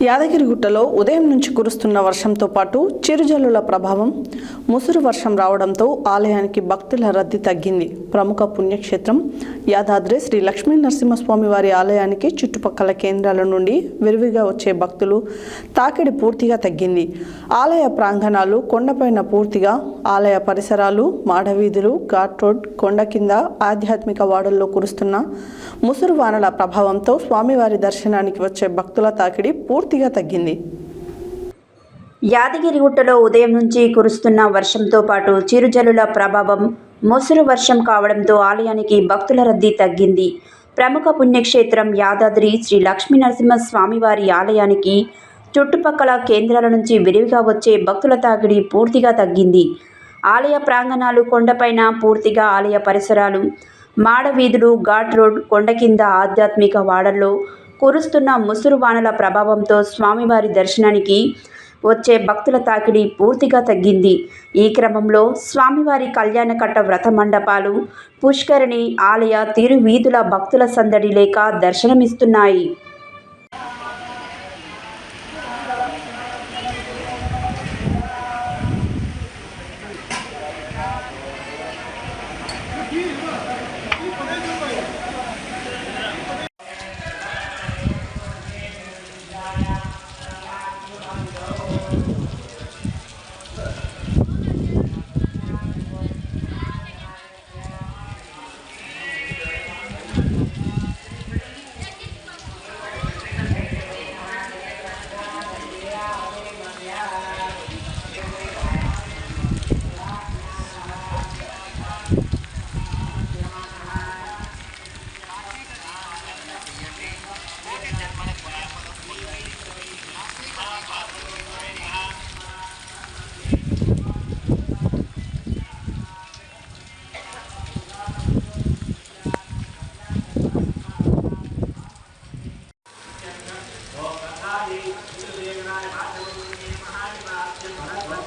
యాదగిరిగుట్టలో ఉదయం నుంచి కురుస్తున్న వర్షంతో పాటు చిరుజల్లుల ప్రభావం ముసురు వర్షం రావడంతో ఆలయానికి భక్తుల రద్దీ తగ్గింది. ప్రముఖ పుణ్యక్షేత్రం యాదాద్రి శ్రీ లక్ష్మీ నరసింహస్వామి వారి ఆలయానికి చుట్టుపక్కల కేంద్రాల నుండి విరివిగా వచ్చే భక్తులు తాకిడి పూర్తిగా తగ్గింది. ఆలయ ప్రాంగణాలు కొండపైన పూర్తిగా ఆలయ పరిసరాలు మాడవీధులు ఘాట్ రోడ్ కొండ కింద ఆధ్యాత్మిక వాడల్లో కురుస్తున్న ముసురు వానల ప్రభావంతో స్వామివారి దర్శనానికి వచ్చే భక్తుల తాకిడి పూర్తిగా తగ్గింది. యాదగిరిగుట్టలో ఉదయం నుంచి కురుస్తున్న వర్షంతో పాటు చిరుజల్లుల ప్రభావం ముసురు వర్షం కావడంతో ఆలయానికి భక్తుల రద్దీ తగ్గింది. ప్రముఖ పుణ్యక్షేత్రం యాదాద్రి శ్రీ లక్ష్మీ స్వామివారి ఆలయానికి చుట్టుపక్కల కేంద్రాల నుంచి విరివిగా వచ్చే భక్తుల తాకిడి పూర్తిగా తగ్గింది. ఆలయ ప్రాంగణాలు కొండపైన పూర్తిగా ఆలయ పరిసరాలు మాడ వీధులు ఘాట్ రోడ్ కొండ కింద ఆధ్యాత్మిక వాడల్లో కురుస్తున్న ముసురు వానల ప్రభావంతో స్వామివారి దర్శనానికి వచ్చే భక్తుల తాకిడి పూర్తిగా తగ్గింది. ఈ క్రమంలో స్వామివారి కళ్యాణకట్ట వ్రత మండపాలు పుష్కరిణి ఆలయ తిరువీధుల భక్తుల సందడి లేక దర్శనమిస్తున్నాయి.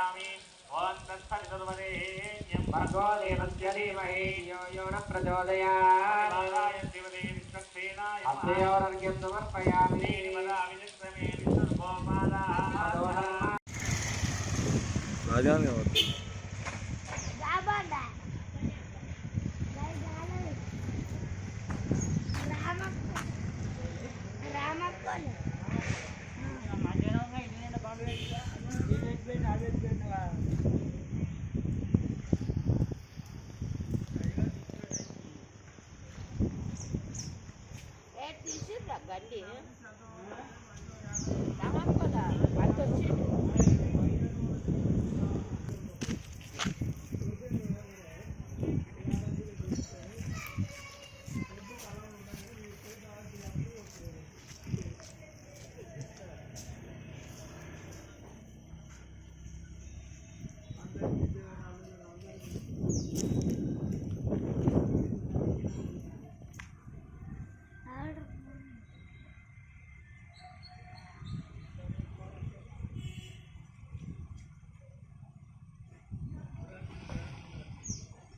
నమస్మయామి ఓం తత్సవితుర్వరేణ్యం భర్గో దేవస్య ధీమహి యో యో న ప్రచోదయాత్ అస్యోరర్ఘ్యం సమర్పయామి రాజాని కావచ్చు రాబండా வண்டி நம்ம கூட வந்து